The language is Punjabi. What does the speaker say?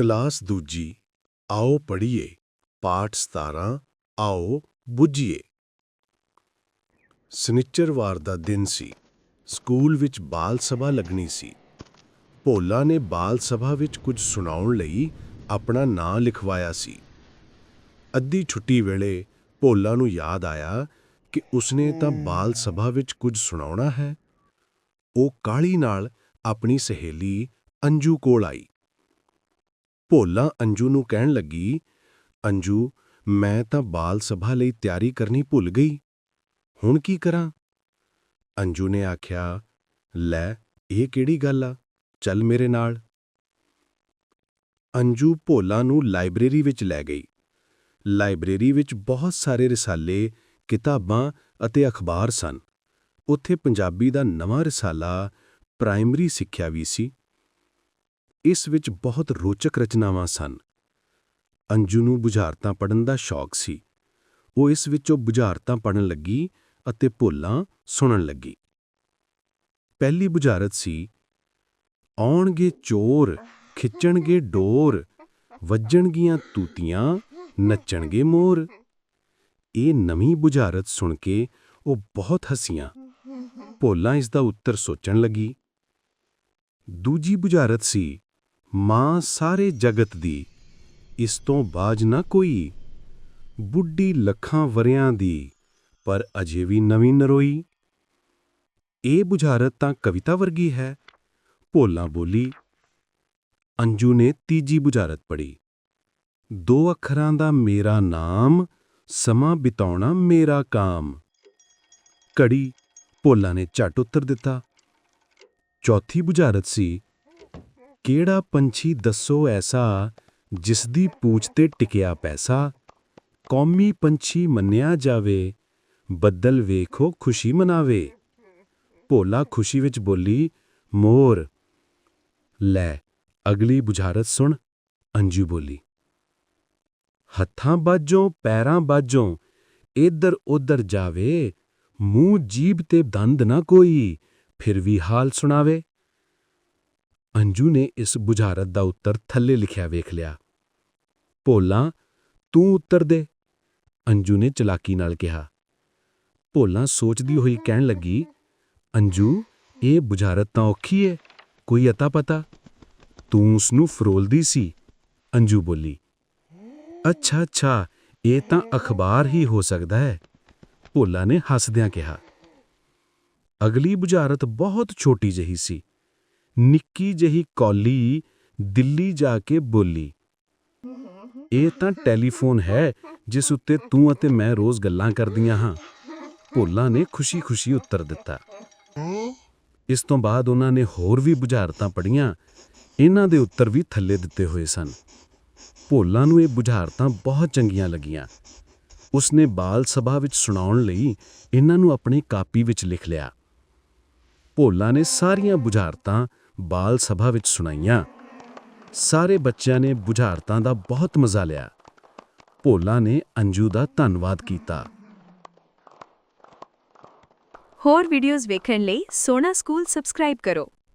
ਕਲਾਸ ਦੂਜੀ ਆਓ ਪੜ੍ਹੀਏ। ਪਾਠ 17 ਆਓ ਬੁੱਝੀਏ। ਸਨਿਚਰਵਾਰ ਦਾ ਦਿਨ ਸੀ। ਸਕੂਲ ਵਿੱਚ ਬਾਲ ਸਭਾ ਲੱਗਣੀ ਸੀ। ਭੋਲਾ ਨੇ ਬਾਲ ਸਭਾ ਵਿੱਚ ਕੁਝ ਸੁਣਾਉਣ ਲਈ ਆਪਣਾ ਨਾਂ ਲਿਖਵਾਇਆ ਸੀ। ਅੱਧੀ ਛੁੱਟੀ ਵੇਲੇ ਭੋਲਾ ਨੂੰ ਯਾਦ ਆਇਆ ਕਿ ਉਸਨੇ ਤਾਂ ਬਾਲ ਸਭਾ ਵਿੱਚ ਕੁਝ ਸੁਣਾਉਣਾ ਹੈ। ਉਹ ਕਾਹਲੀ ਨਾਲ ਆਪਣੀ ਸਹੇਲੀ ਅੰਜੂ ਕੋਲ ਆਈ। ਭੋਲਾ ਅੰਜੂ ਨੂੰ ਕਹਿਣ ਲੱਗੀ, ਅੰਜੂ, ਮੈਂ ਤਾਂ ਬਾਲ ਸਭਾ ਲਈ ਤਿਆਰੀ ਕਰਨੀ ਭੁੱਲ ਗਈ। ਹੁਣ ਕੀ ਕਰਾਂ? ਅੰਜੂ ਨੇ ਆਖਿਆ, ਲੈ, ਇਹ ਕਿਹੜੀ ਗੱਲ ਆ? ਚੱਲ ਮੇਰੇ ਨਾਲ। ਅੰਜੂ ਭੋਲਾ ਨੂੰ ਲਾਇਬ੍ਰੇਰੀ ਵਿੱਚ ਲੈ ਗਈ। ਲਾਇਬ੍ਰੇਰੀ ਵਿੱਚ ਬਹੁਤ ਸਾਰੇ ਰਸਾਲੇ, ਕਿਤਾਬਾਂ ਅਤੇ ਅਖਬਾਰ ਸਨ। ਉੱਥੇ ਪੰਜਾਬੀ ਦਾ ਨਵਾਂ ਰਸਾਲਾ ਪ੍ਰਾਇਮਰੀ ਸਿੱਖਿਆ ਵੀ ਸੀ। ਇਸ ਵਿੱਚ ਬਹੁਤ ਰੋਚਕ ਰਚਨਾਵਾਂ ਸਨ। ਅੰਜੂ ਨੂੰ ਬੁਝਾਰਤਾਂ ਪੜ੍ਹਨ ਦਾ ਸ਼ੌਕ ਸੀ। ਉਹ ਇਸ ਵਿੱਚੋਂ ਬੁਝਾਰਤਾਂ ਪੜ੍ਹਨ ਲੱਗੀ ਅਤੇ ਭੋਲਾਂ ਸੁਣਨ ਲੱਗੀ। ਪਹਿਲੀ ਬੁਝਾਰਤ ਸੀ, ਆਉਣਗੇ ਚੋਰ, ਖਿੱਚਣਗੇ ਡੋਰ, ਵੱਜਣਗੀਆਂ ਤੂਤੀਆਂ, ਨੱਚਣਗੇ ਮੋਰ। ਇਹ ਨਵੀਂ ਬੁਝਾਰਤ ਸੁਣ ਕੇ ਉਹ ਬਹੁਤ ਹਸੀਆਂ। ਭੋਲਾਂ ਇਸ ਦਾ ਉੱਤਰ ਸੋਚਣ ਲੱਗੀ। ਦੂਜੀ ਬੁਝਾਰਤ ਸੀ ਮਾਂ ਸਾਰੇ ਜਗਤ ਦੀ, ਇਸ ਤੋਂ ਬਾਜ ਨਾ ਕੋਈ। ਬੁੱਢੀ ਲੱਖਾਂ ਵਰਿਆਂ ਦੀ, ਪਰ ਅਜੇ ਵੀ ਨਵੀਂ ਨਰੋਈ। ਇਹ ਬੁਝਾਰਤ ਤਾਂ ਕਵਿਤਾ ਵਰਗੀ ਹੈ। ਭੋਲਾਂ ਬੋਲੀ। ਅੰਜੂ ਨੇ ਤੀਜੀ ਬੁਝਾਰਤ ਪੜ੍ਹੀ। ਦੋ ਅੱਖਰਾਂ ਦਾ ਮੇਰਾ ਨਾਮ, ਸਮਾਂ ਬਿਤਾਉਣਾ ਮੇਰਾ ਕਾਮ। ਕੜੀ ਭੋਲਾ ਨੇ ਝਟ ਉੱਤਰ ਦਿੱਤਾ। ਚੌਥੀ ਬੁਝਾਰਤ ਸੀ ਕਿਹੜਾ ਪੰਛੀ ਦੱਸੋ ਐਸਾ ਜਿਸ ਦੀ ਪੂਛ ਤੇ ਟਿਕਿਆ ਪੈਸਾ? ਕੌਮੀ ਪੰਛੀ ਮੰਨਿਆ ਜਾਵੇ, ਬੱਦਲ ਵੇਖੋ ਖੁਸ਼ੀ ਮਨਾਵੇ। ਭੋਲਾ ਖੁਸ਼ੀ ਵਿੱਚ ਬੋਲੀ, ਮੋਰ। ਲੈ, ਅਗਲੀ ਬੁਝਾਰਤ ਸੁਣ, ਅੰਜੂ ਬੋਲੀ। ਹੱਥਾਂ ਬਾਝੋਂ, ਪੈਰਾਂ ਬਾਝੋਂ ਇੱਧਰ ਉੱਧਰ ਜਾਵੇ। ਮੂੰਹ ਜੀਭ ਤੇ ਦੰਦ ਨਾ ਕੋਈ, ਫਿਰ ਵੀ ਹਾਲ ਸੁਣਾਵੇ। ਅੰਜੂ ਨੇ ਇਸ ਬੁਝਾਰਤ ਦਾ ਉੱਤਰ ਥੱਲੇ ਲਿਖਿਆ ਵੇਖ ਲਿਆ। ਭੋਲਾ, ਤੂੰ ਉੱਤਰ ਦੇ। ਅੰਜੂ ਨੇ ਚਲਾਕੀ ਨਾਲ ਕਿਹਾ। ਭੋਲਾ ਸੋਚਦੀ ਹੋਈ ਕਹਿਣ ਲੱਗੀ, ਅੰਜੂ, ਇਹ ਬੁਝਾਰਤ ਤਾਂ ਔਖੀ ਏ, ਕੋਈ ਅਤਾ ਪਤਾ ਤੂੰ ਉਸ ਨੂੰ ਫਰੋਲਦੀ ਸੀ, ਅੰਜੂ ਬੋਲੀ। ਅੱਛਾ ਅੱਛਾ, ਇਹ ਤਾਂ ਅਖਬਾਰ ਹੀ ਹੋ ਸਕਦਾ ਹੈ, ਭੋਲਾ ਨੇ ਹੱਸਦਿਆਂ ਕਿਹਾ। ਅਗਲੀ ਬੁਝਾਰਤ ਬਹੁਤ ਛੋਟੀ ਜਿਹੀ ਸੀ। ਨਿੱਕੀ ਜਿਹੀ ਕੌਲੀ ਦਿੱਲੀ ਜਾ ਕੇ ਬੋਲੀ। ਇਹ ਤਾਂ ਟੈਲੀਫੋਨ ਹੈ, ਜਿਸ ਉੱਤੇ ਤੂੰ ਅਤੇ ਮੈਂ ਰੋਜ਼ ਗੱਲਾਂ ਕਰਦੀਆਂ ਹਾਂ। ਭੋਲਾ ਨੇ ਖੁਸ਼ੀ-ਖੁਸ਼ੀ ਉੱਤਰ ਦਿੱਤਾ। ਇਸ ਤੋਂ ਬਾਅਦ ਉਹਨਾਂ ਨੇ ਹੋਰ ਵੀ ਬੁਝਾਰਤਾਂ ਪੜ੍ਹੀਆਂ। ਇਹਨਾਂ ਦੇ ਉੱਤਰ ਵੀ ਥੱਲੇ ਦਿੱਤੇ ਹੋਏ ਸਨ। ਭੋਲਾ ਨੂੰ ਇਹ ਬੁਝਾਰਤਾਂ ਬਹੁਤ ਚੰਗੀਆਂ ਲੱਗੀਆਂ। ਉਸਨੇ ਬਾਲ ਸਭਾ ਵਿੱਚ ਸੁਣਾਉਣ ਲਈ ਇਹਨਾਂ ਨੂੰ ਆਪਣੀ ਕਾਪੀ ਵਿੱਚ ਲਿਖ ਲਿਆ। ਭੋਲਾ ਨੇ ਸਾਰੀਆਂ ਬੁਝਾਰਤਾਂ ਬਾਲ ਸਭਾ ਵਿੱਚ ਸੁਣਾਈਆਂ। ਸਾਰੇ ਬੱਚਿਆਂ ਨੇ ਬੁਝਾਰਤਾਂ ਦਾ ਬਹੁਤ ਮਜ਼ਾ ਲਿਆ। ਭੋਲਾ ਨੇ ਅੰਜੂ ਦਾ ਧੰਨਵਾਦ ਕੀਤਾ। ਹੋਰ ਵੀਡੀਓਜ਼ ਵੇਖਣ ਲਈ ਸੋਨਾ ਸਕੂਲ ਸਬਸਕ੍ਰਾਈਬ ਕਰੋ।